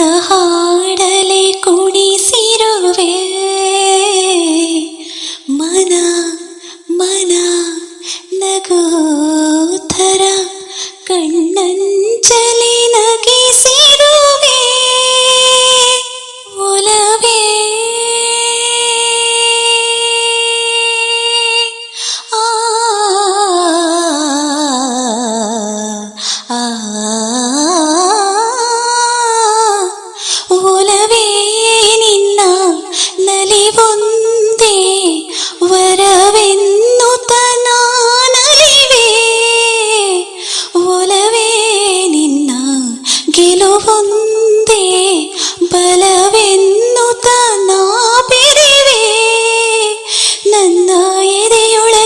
很好。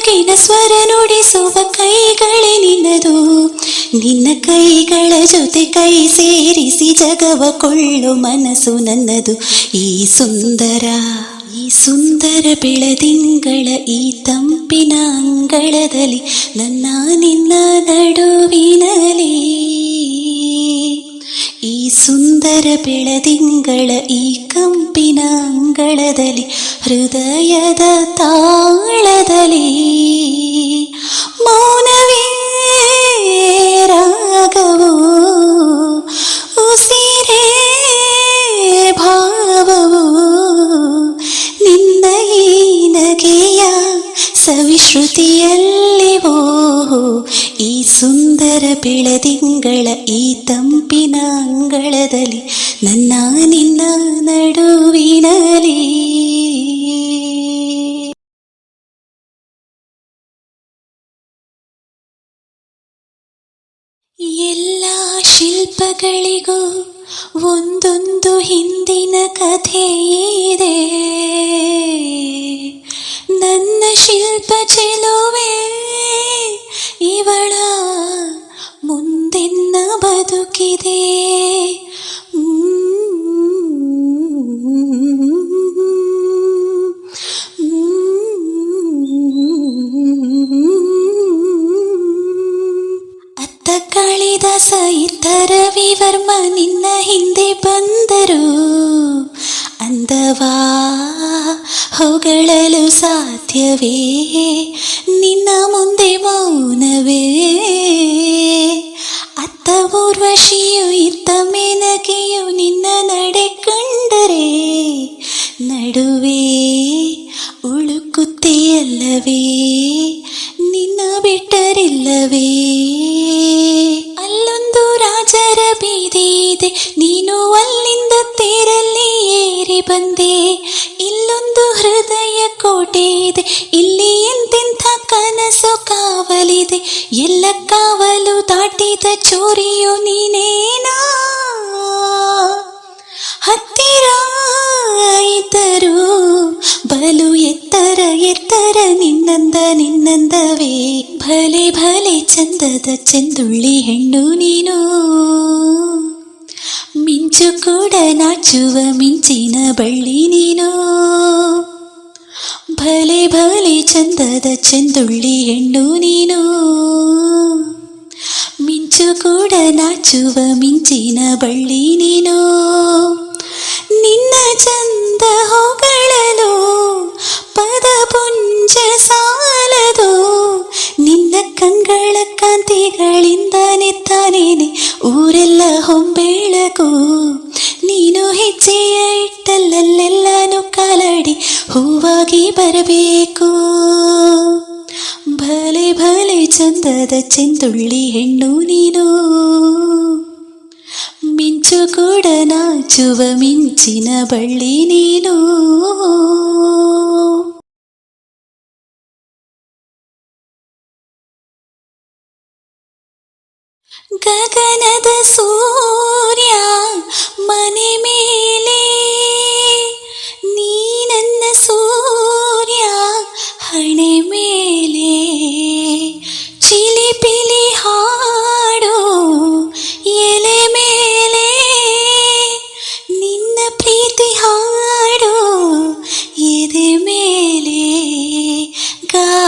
ಎದೆಯೊಳಗಿನ ಸ್ವರ ನುಡಿಸುವ ಕೈಗಳೇ ನಿನ್ನದು. ನಿನ್ನ ಕೈಗಳ ಜೊತೆ ಕೈ ಸೇರಿಸಿ ಜಗವ ಕೊಳ್ಳು ಮನಸ್ಸು ನನ್ನದು. ಈ ಸುಂದರ ಈ ಸುಂದರ ಬೆಳದಿಂಗಳ, ಈ ತಂಪಿನ ಅಂಗಳದಲ್ಲಿ ನನ್ನ ನಿನ್ನ ನಡುವಿನಲಿ ಈ ಸುಂದರ ಬೆಳದಿಂಗಳ, ಈ ಕಂಪಿನ ಅಂಗಳದಲ್ಲಿ ಹೃದಯದ ತಾಳದಲ್ಲಿ ಮೌನವೇ ರಾಗವು ಉಸಿರೇ ಭಾವವು ನಿನ್ನ ಈ ನಗೆಯ ಸವಿಶ್ರುತಿಯಲ್ಲಿವೋ ಈ ಸುಂದರ ಬೆಳದಿಂಗಳ ಈ ತಂಪಿನ ಅಂಗಳದಲ್ಲಿ ನನ್ನ ನಿನ್ನ ಶಿಲ್ಪಗಳಿಗೂ ಒಂದೊಂದು ಹಿಂದಿನ ಕಥೆ ಅಂದವಾ ಹೊಗಳಲು ಸಾಧ್ಯವೇ ನಿನ್ನ ಮುಂದೆ ಮೌನವೇ ಅತ್ತ ಊರ್ವಶಿಯು ಇತ್ತ ಮೇನಕೆಯು ನಿನ್ನ ನಡೆ ಕಂಡರೆ ನಡುವೆ ಉಳುಕುತ್ತೆಯಲ್ಲವೇ ನಿನ್ನ ಬಿಟ್ಟರಿಲ್ಲವೇ ಅಲ್ಲೊಂದು ರಾಜರ ಬೀದಿ ಇದೆ ಬಂದೆ, ಇಲ್ಲೊಂದು ಹೃದಯ ಕೋಟೆ ಇದೆ ಇಲ್ಲಿ ಎಂತೆಂಥ ಕನಸು ಕಾವಲಿದೆ, ಎಲ್ಲ ಕಾವಲು ದಾಟಿದ ಚೋರಿಯು ನೀನೇನಾ? ಹತ್ತಿರ ಇದ್ದರು ಬಲು ಎತ್ತರ ಎತ್ತರ, ನಿನ್ನಂದ, ನಿನ್ನಂದವೇ, ಭಲೆ ಭಲೆ ಚಂದದ ಚೆಂದುಳ್ಳಿ ಹೆಣ್ಣು ನೀನು. ಮಿಂಚು ಕೂಡ ನಾಚುವ ಮಿಂಚಿನ ಬಳ್ಳಿ ನೀನು ಭಲೆ ಭಲೆ ಚಂದದ ಚೆಂದುಳ್ಳಿ ಹೆಣ್ಣು ನೀನು ಮಿಂಚು ಕೂಡ ನಾಚುವ ಮಿಂಚಿನ ಬಳ್ಳಿ ನೀನು ನಿನ್ನ ಚಂದ ಹೊಗಳಲು ಪದ ಪುಂಜ ಕಾಂತಿಗಳಿಂದಾನೆ ತಾನೇನೆ ಊರೆಲ್ಲ ಹೊಂಬೆಳಕು ನೀನು ಹೆಜ್ಜೆಯ ಇಟ್ಟಲ್ಲಲ್ಲೆಲ್ಲಾನು ಕಾಲಾಡಿ ಹೂವಾಗಿ ಬರಬೇಕು ಭಲೆ ಭಲೆ ಚಂದದ ಚೆಂದುಳ್ಳಿ ಹೆಣ್ಣು ನೀನು ಮಿಂಚು ಕೂಡ ನಾಚುವ ಮಿಂಚಿನ ಬಳ್ಳಿ ನೀನು ഗഗനദ സൂ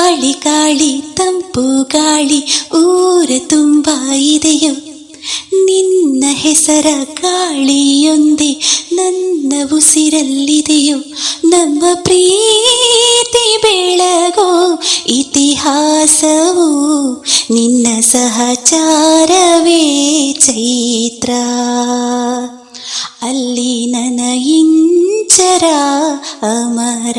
ಗಾಳಿ ಗಾಳಿ, ತಂಪು, ಗಾಳಿ, ಊರ ತುಂಬ ಇದೆಯೋ. ನಿನ್ನ ಹೆಸರ ಗಾಳಿಯೊಂದೇ, ನನ್ನ ಉಸಿರಲ್ಲಿದೆಯೋ. ನಮ್ಮ ಪ್ರೀತಿ ಬೆಳಗೋ ಇತಿಹಾಸವು. ನಿನ್ನ ಸಹಚಾರವೇ ಚೈತ್ರ. ಅಲ್ಲಿ ನನ್ನ ಇಂಚರ ಅಮರ.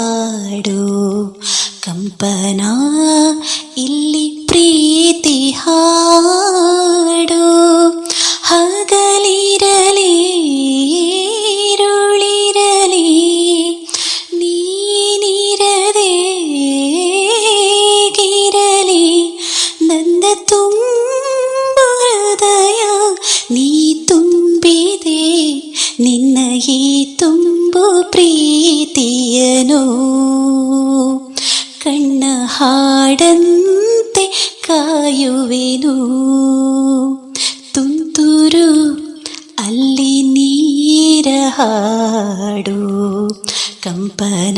ಕಾಯುವೆನು ತುಂತುರು ಅಲ್ಲಿ ನೀರ ಹಾಡು. ಕಂಪನ